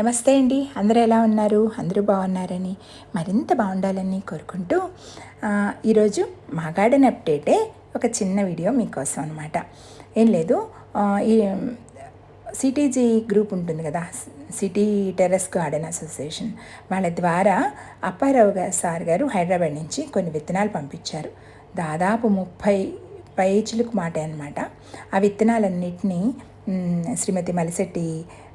నమస్తే అండి. అందరూ ఎలా ఉన్నారు? అందరూ బాగున్నారని మరింత బాగుండాలని కోరుకుంటూ ఈరోజు మా గార్డెన్ అప్డేటే ఒక చిన్న వీడియో మీకోసం అనమాట ఏం లేదు ఈ సిటీజీ గ్రూప్ ఉంటుంది కదా సిటీ టెర్రస్ గార్డెన్ అసోసియేషన్ వాళ్ళ ద్వారా అప్పారావు గారు సార్ గారు హైదరాబాద్ నుంచి కొన్ని విత్తనాలు పంపించారు. దాదాపు ముప్పై పైచులకు మాట అనమాట ఆ విత్తనాలన్నింటినీ శ్రీమతి మలిశెట్టి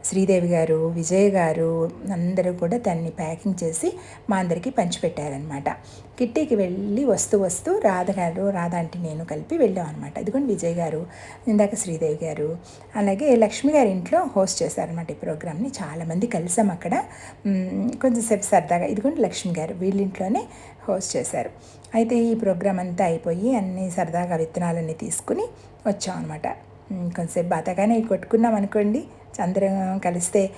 శ్రీదేవి గారు విజయ్ గారు అందరూ కూడా దాన్ని ప్యాకింగ్ చేసి మా అందరికీ పంచిపెట్టారనమాట కిట్టీకి వెళ్ళి వస్తూ వస్తూ రాధ గారు రాధ అంటే నేను కలిపి వెళ్ళాం అనమాట ఇదిగోండి విజయ్ గారు ఇందాక శ్రీదేవి గారు అలాగే లక్ష్మి గారి ఇంట్లో హోస్ట్ చేశారనమాట ఈ ప్రోగ్రామ్ని. చాలామంది కలిసాం అక్కడ. కొంచెంసేపు సరదాగా ఇదిగోండి లక్ష్మి గారు వీళ్ళింట్లోనే హోస్ట్ చేశారు. అయితే ఈ ప్రోగ్రామ్ అంతా అయిపోయి అన్ని సరదాగా విత్తనాలన్నీ తీసుకుని వచ్చాం అనమాట కొంచెంసేపు బాతగానే కొట్టుకున్నాం అనుకోండి. అందరం కలిస్తే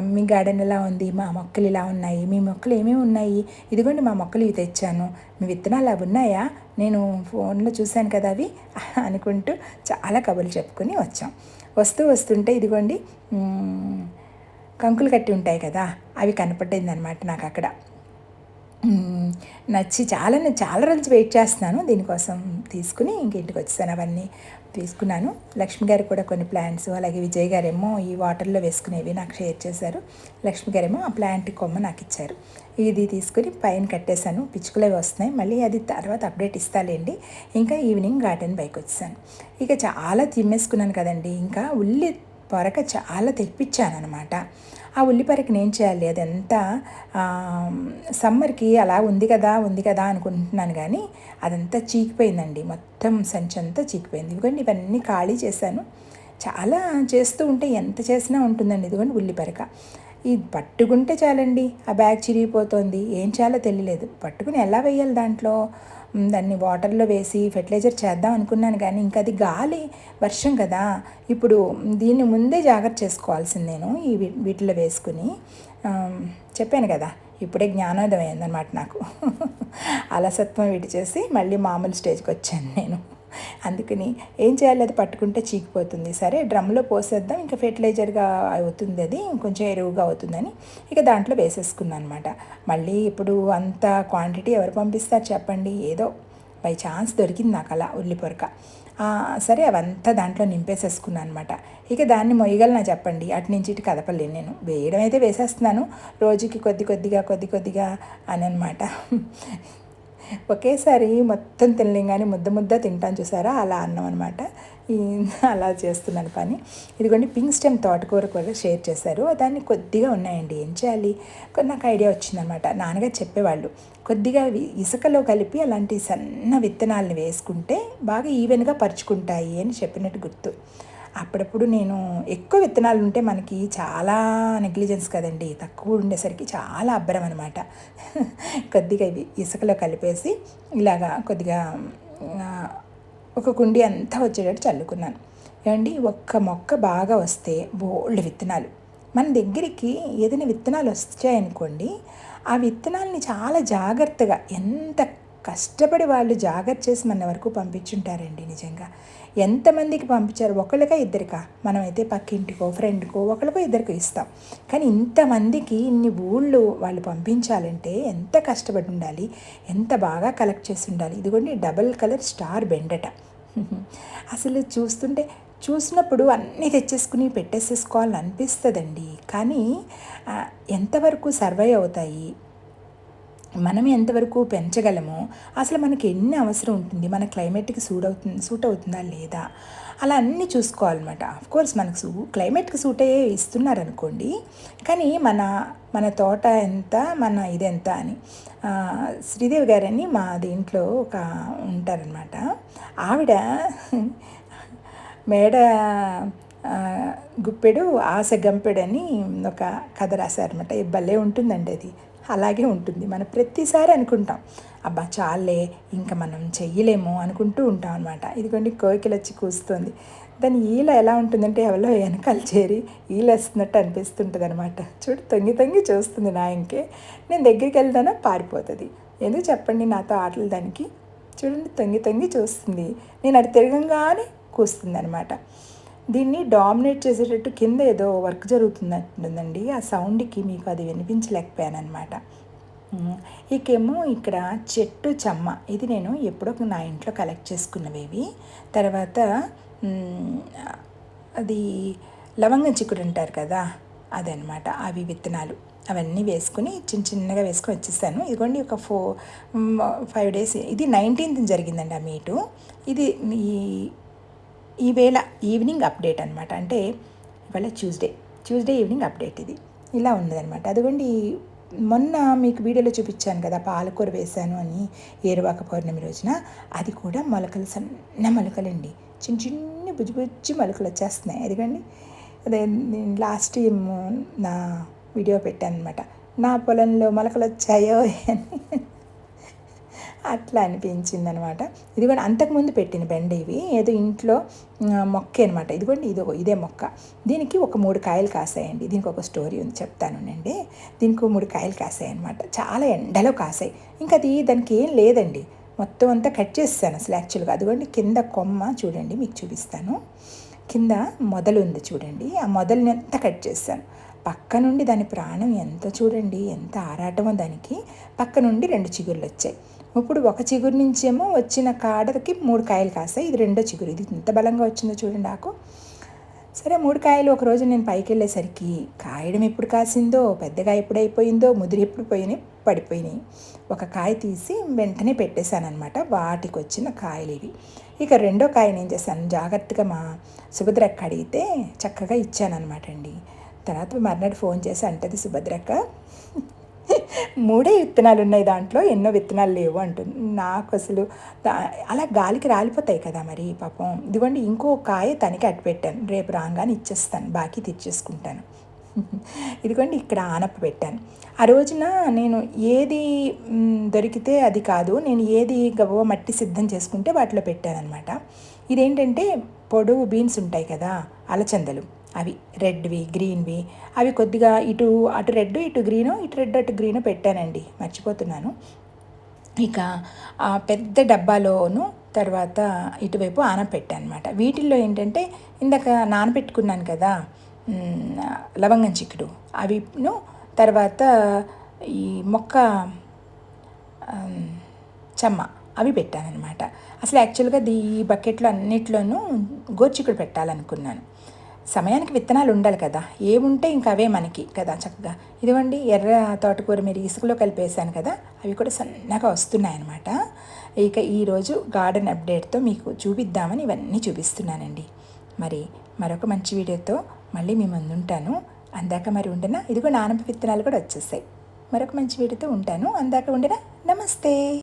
మీ గార్డెన్ ఎలా ఉంది? మా మొక్కలు ఇలా ఉన్నాయి? మీ మొక్కలు ఏమేమి ఉన్నాయి? ఇదిగోండి మా మొక్కలు ఇవి తెచ్చాను. మీ విత్తనాలు అవి ఉన్నాయా? నేను ఫోన్లో చూశాను కదా అవి. అనుకుంటూ చాలా కబుర్లు చెప్పుకొని వచ్చాం. వస్తూ వస్తుంటే ఇదిగోండి కంకులు కట్టి ఉంటాయి కదా అవి కనపడింది అనమాట నాకు అక్కడ. నచ్చి చాలా నేను చాలా రోజులు వెయిట్ చేస్తున్నాను. దీనికోసం తీసుకుని ఇంక ఇంటికి వచ్చేసాను. అవన్నీ తీసుకున్నాను. లక్ష్మి గారు కూడా కొన్ని ప్లాంట్స్ అలాగే విజయ్ గారేమో ఈ వాటర్లో వేసుకునేవి నాకు షేర్ చేశారు. లక్ష్మి గారేమో ఆ ప్లాంట్ కొమ్మ నాకు ఇచ్చారు. ఇది తీసుకుని పైన కట్టేశాను. పిచ్చుకలవి వస్తున్నాయి. మళ్ళీ అది తర్వాత అప్డేట్ ఇస్తాలేండి. ఇంకా ఈవినింగ్ గార్డెన్ బైక్ వచ్చాను ఇక చాలా తిమ్మేసుకున్నాను కదండి. ఇంకా ఉల్లి పొరక చాలా తెప్పించాను అనమాట ఆ ఉల్లిపరకి నేను చేయాలి? అదంతా సమ్మర్కి అలా ఉంది కదా ఉంది కదా అనుకుంటున్నాను కానీ అదంతా చీకిపోయిందండి. మొత్తం సంచి అంతా చీకిపోయింది. ఇదిగోండి ఇవన్నీ ఖాళీ చేశాను. చాలా చేస్తూ ఉంటే ఎంత చేసినా ఉంటుందండి. ఇదిగోండి ఉల్లిపరక. ఇది పట్టుకుంటే చాలండి. ఆ బ్యాగ్ చిరిగిపోతుంది. ఏం చేయాలో తెలియలేదు. పట్టుకుని ఎలా వేయాలి దాంట్లో? దాన్ని వాటర్లో వేసి ఫెర్టిలైజర్ చేద్దాం అనుకున్నాను కానీ ఇంకా అది గాలి వర్షం కదా. ఇప్పుడు దీన్ని ముందే జాగ్రత్త చేసుకోవాల్సింది నేను ఈ వీ- వీటిలో వేసుకుని. చెప్పాను కదా ఇప్పుడే జ్ఞానోదయం అయిందనమాట నాకు. అలసత్వం విడిచేసి మళ్ళీ మామూలు స్టేజ్కి వచ్చాను నేను. అందుకని ఏం చేయాలి? అది పట్టుకుంటే చీకిపోతుంది. సరే డ్రమ్లో పోసేద్దాం. ఇంకా ఫెర్టిలైజర్గా అవుతుంది అది. కొంచెం ఎరువుగా అవుతుందని ఇక దాంట్లో వేసేసుకున్నాను అనమాట మళ్ళీ ఇప్పుడు అంత క్వాంటిటీ ఎవరు పంపిస్తారు చెప్పండి? ఏదో బై ఛాన్స్ దొరికింది నాకు అలా ఉల్లి పొరక సరే అవంతా దాంట్లో నింపేసేసుకున్నాను అనమాట ఇక దాన్ని మొయ్యగలనా చెప్పండి? అటు నుంచి ఇటు కదపలేను నేను. వేయడం అయితే వేసేస్తున్నాను. రోజుకి కొద్ది కొద్దిగా కొద్ది కొద్దిగా అని అనమాట ఒకేసారి మొత్తం తినలేం ముద్ద ముద్ద తింటాను చూసారా? అలా అన్నం అనమాట అలా చేస్తున్నాను పని. ఇదిగోండి పింక్ స్టెమ్ తోటకూర కూడా షేర్ చేశారు. దాన్ని కొద్దిగా ఉన్నాయండి. ఏం చేయాలి? నాకు ఐడియా వచ్చిందనమాట నాన్నగారు చెప్పేవాళ్ళు కొద్దిగా ఇసుకలో కలిపి అలాంటి సన్న విత్తనాలను వేసుకుంటే బాగా ఈవెన్గా పరుచుకుంటాయి అని చెప్పినట్టు గుర్తు. అప్పుడప్పుడు నేను ఎక్కువ విత్తనాలు ఉంటే మనకి చాలా నెగ్లిజెన్స్ కదండి. తక్కువ ఉండేసరికి చాలా అబ్బరం అనమాట కొద్దిగా ఇవి ఇసుకలో కలిపేసి ఇలాగా కొద్దిగా ఒక కుండి అంతా వచ్చేటట్టు చల్లుకున్నాను. ఏమండి? ఒక్క మొక్క బాగా వస్తే బోల్డ్ విత్తనాలు. మన దగ్గరికి ఏదైనా విత్తనాలు వచ్చాయనుకోండి ఆ విత్తనాలని చాలా జాగ్రత్తగా ఎంత కష్టపడి వాళ్ళు జాగ్రత్త చేసి మన వరకు పంపించుంటారండి నిజంగా. ఎంతమందికి పంపించారు? ఒకళ్ళకా ఇద్దరికా? మనమైతే పక్కింటికో ఫ్రెండ్కో ఒకరికో ఇద్దరికో ఇస్తాం. కానీ ఇంతమందికి ఇన్ని ఊళ్ళు వాళ్ళు పంపించాలంటే ఎంత కష్టపడి ఉండాలి? ఎంత బాగా కలెక్ట్ చేసి ఉండాలి? ఇదిగోండి డబల్ కలర్ స్టార్ బెండట. అసలు చూస్తుంటే చూసినప్పుడు అన్నీ తెచ్చేసుకుని పెట్టేసేసుకోవాలని అనిపిస్తుందండి కానీ ఎంతవరకు సర్వైవ్ అవుతాయి? మనం ఎంతవరకు పెంచగలమో అసలు మనకి ఎన్ని అవసరం ఉంటుంది? మన క్లైమేట్కి సూట్ అవుతుంది సూట్ అవుతుందా లేదా? అలా అన్నీ చూసుకోవాలన్నమాట. కోర్స్ మనకు సూ క్లైమేట్కి సూట్ అయ్యే ఇస్తున్నారనుకోండి కానీ మన మన తోట ఎంత మన ఇదెంత అని శ్రీదేవి గారని మా దీంట్లో ఒక ఉంటారనమాట ఆవిడ మేడ గుప్పెడు ఆశ గంపెడని ఒక కథ రాశారనమాట భలే ఉంటుందండి అది. అలాగే ఉంటుంది. మనం ప్రతిసారి అనుకుంటాం అబ్బా చాలే ఇంకా మనం చెయ్యలేము అనుకుంటూ ఉంటాం అనమాట ఇదిగోండి కోకిలు వచ్చి కూస్తుంది. దాని ఈల ఎలా ఉంటుందంటే ఎవరో వెనకాల చేరి ఈల వస్తున్నట్టు అనిపిస్తుంటుంది అనమాట చూడు తొంగి తొంగి చూస్తుంది నా ఇంకే. నేను దగ్గరికి వెళ్తానా పారిపోతుంది. ఎందుకు చెప్పండి నాతో ఆటలు దానికి? చూడండి తొంగి తొంగి చూస్తుంది. నేను అటు తిరగంగానే కూస్తుంది అనమాట దీన్ని డామినేట్ చేసేటట్టు కింద ఏదో వర్క్ జరుగుతుందండి ఆ సౌండ్కి మీకు అది వినిపించలేకపోయాను అనమాట ఇకేమో ఇక్కడ చెట్టు చెమ్మ. ఇది నేను ఎప్పుడో నా ఇంట్లో కలెక్ట్ చేసుకున్నవేవి. తర్వాత అది లవంగం చిక్కుడు అంటారు కదా అదనమాట అవి విత్తనాలు. అవన్నీ వేసుకుని చిన్న చిన్నగా వేసుకొని వచ్చేసాను. ఇదిగోండి ఒక ఫోర్ ఫైవ్ డేస్. ఇది నైన్టీన్త్ జరిగిందండి ఆ మీటు. ఇది ఈ ఈవేళ ఈవినింగ్ అప్డేట్ అనమాట అంటే ఇవాళ ట్యూస్డే. ట్యూస్డే ఈవినింగ్ అప్డేట్ ఇది. ఇలా ఉన్నదనమాట అదిగోండి మొన్న మీకు వీడియోలో చూపించాను కదా పాలకూర వేశాను అని ఏరువాక పౌర్ణమి రోజున. అది కూడా మొలకలు సన్న మొలకలండి. చిన్న చిన్న బుజ్జి బుజ్జి మొలకలు వచ్చేస్తున్నాయి. అదిగండి అదే లాస్ట్ నా వీడియో పెట్టాను అనమాట నా పొలంలో మొలకలు వచ్చాయో అని. అట్లా అనిపించింది అనమాట ఇదిగోండి అంతకుముందు పెట్టిన బెండ ఇవి ఏదో ఇంట్లో మొక్క అనమాట. ఇదిగోండి ఇది ఇదే మొక్క. దీనికి ఒక మూడు కాయలు కాసాయండి. దీనికి ఒక స్టోరీ ఉంది చెప్తాను అండి దీనికి మూడు కాయలు కాసాయి అనమాట చాలా ఎండలో కాసాయి. ఇంకా అది దానికి ఏం లేదండి. మొత్తం అంతా కట్ చేస్తాను అసలు యాక్చువల్గా. అదిగోండి కింద కొమ్మ చూడండి మీకు చూపిస్తాను. కింద మొదలు ఉంది చూడండి. ఆ మొదలని అంతా కట్ చేస్తాను పక్క నుండి దాని ప్రాణం ఎంత చూడండి ఎంత ఆరాటమో దానికి. పక్క నుండి రెండు చిగుర్లు వచ్చాయి. ఇప్పుడు ఒక చిగురు నుంచేమో వచ్చిన కాడకి మూడు కాయలు కాస్తాయి. ఇది రెండో చిగురు. ఇది ఎంత బలంగా వచ్చిందో చూడండి ఆకు. సరే మూడు కాయలు ఒకరోజు నేను పైకి వెళ్ళేసరికి కాయడం ఎప్పుడు కాసిందో పెద్దగా ఎప్పుడు అయిపోయిందో ముదిరి ఎప్పుడు పోయినాయి పడిపోయినాయి. ఒక కాయ తీసి వెంటనే పెట్టేశానమాట వాటికి వచ్చిన కాయలు ఇవి. ఇక రెండో కాయ ఏం చేశాను? జాగ్రత్తగా మా సుభద్రక్క అడిగితే చక్కగా ఇచ్చానమాట అండి. తర్వాత మర్నాడు ఫోన్ చేసి అంటది సుభద్రక్క మూడే విత్తనాలు ఉన్నాయి దాంట్లో ఎన్నో విత్తనాలు లేవు అంటుంది. నాకు అసలు అలా గాలికి రాలిపోతాయి కదా మరి పాపం. ఇదిగోండి ఇంకో కాయ తనకి అట్టు పెట్టాను. రేపు రాగానే ఇచ్చేస్తాను. బాకీ తెచ్చేసుకుంటాను. ఇదిగోండి ఇక్కడ ఆనప్ప పెట్టాను. ఆ రోజున నేను ఏది దొరికితే అది కాదు నేను ఏది గవ్వ మట్టి సిద్ధం చేసుకుంటే వాటిలో పెట్టానమాట ఇదేంటంటే పొడవు బీన్స్ ఉంటాయి కదా అలచందలు. అవి రెడ్వి గ్రీన్వి. అవి కొద్దిగా ఇటు అటు రెడ్ ఇటు గ్రీను ఇటు రెడ్ అటు గ్రీను పెట్టానండి. మర్చిపోతున్నాను. ఇక ఆ పెద్ద డబ్బాలోను తర్వాత ఇటువైపు ఆనపెట్టాను అనమాట వీటిల్లో ఏంటంటే ఇందాక నానబెట్టుకున్నాను కదా లవంగం చిక్కుడు. అవిను తర్వాత ఈ మొక్క చెమ్మ అవి పెట్టానమాట అసలు యాక్చువల్గా ఈ బకెట్లో అన్నిట్లోనూ గోచిక్కుడు పెట్టాలనుకున్నాను. సమయానికి విత్తనాలు ఉండాలి కదా. ఏముంటే ఇంకా అవే మనకి కదా చక్కగా. ఇదిగోండి ఎర్ర తోటకూర మీరు ఇసుకలో కలిపేసాను కదా. అవి కూడా సన్నగా వస్తున్నాయి అనమాట ఇక ఈరోజు గార్డెన్ అప్డేట్తో మీకు చూపిద్దామని ఇవన్నీ చూపిస్తున్నానండి. మరి మరొక మంచి వీడియోతో మళ్ళీ మీ ముందుంటాను అందాక మరి ఉండనా ఇదిగో నానప విత్తనాలు కూడా వచ్చేసాయి. మరొక మంచి వీడియోతో ఉంటాను. అందాక ఉండనా నమస్తే!